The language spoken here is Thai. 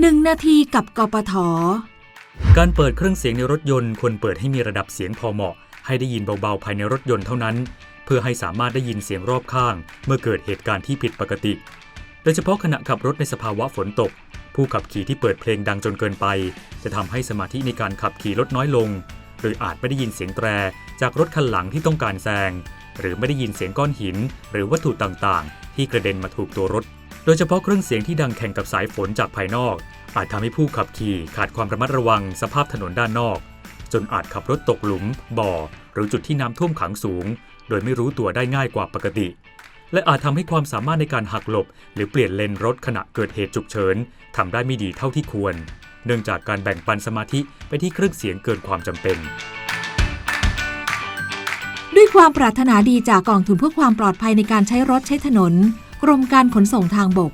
1นาทีกับกปท การเปิดเครื่องเสียงในรถยนต์ควรเปิดให้มีระดับเสียงพอเหมาะ ให้ได้ยินเบาๆภายในรถยนต์เท่านั้น เพื่อให้สามารถได้ยินเสียงรอบข้าง เมื่อเกิดเหตุการณ์ที่ผิดปกติ โดยเฉพาะขณะขับรถในสภาวะฝนตก ผู้ขับขี่ที่เปิดเพลงดังจนเกินไป จะทำให้สมาธิในการขับขี่ลดน้อยลง หรืออาจไม่ได้ยินเสียงแตร จากรถคันหลังที่ต้องการแซงหรือไม่ได้ยินเสียงก้อนหิน หรือวัตถุต่างๆ ที่กระเด็นมาถูกตัวรถ โดยเฉพาะเครื่องเสียงที่ดังแข่งกับสายฝนจากภายนอก อาจทำให้ผู้ขับขี่ขาดความระมัดระวังสภาพถนนด้านนอก จนอาจขับรถตกหลุม บ่อ หรือจุดที่น้ำท่วมขังสูง โดยไม่รู้ตัวได้ง่ายกว่าปกติ และอาจทำให้ความสามารถในการหักหลบ หรือเปลี่ยนเลนรถขณะเกิดเหตุฉุกเฉินทำได้ไม่ดีเท่าที่ควร เนื่องจากการแบ่งปันสมาธิไปที่เครื่องเสียงเกินความจำเป็นด้วยความปรารถนาดีจากกองทุนเพื่อความปลอดภัยในการใช้รถใช้ถนน กรมการขนส่งทางบก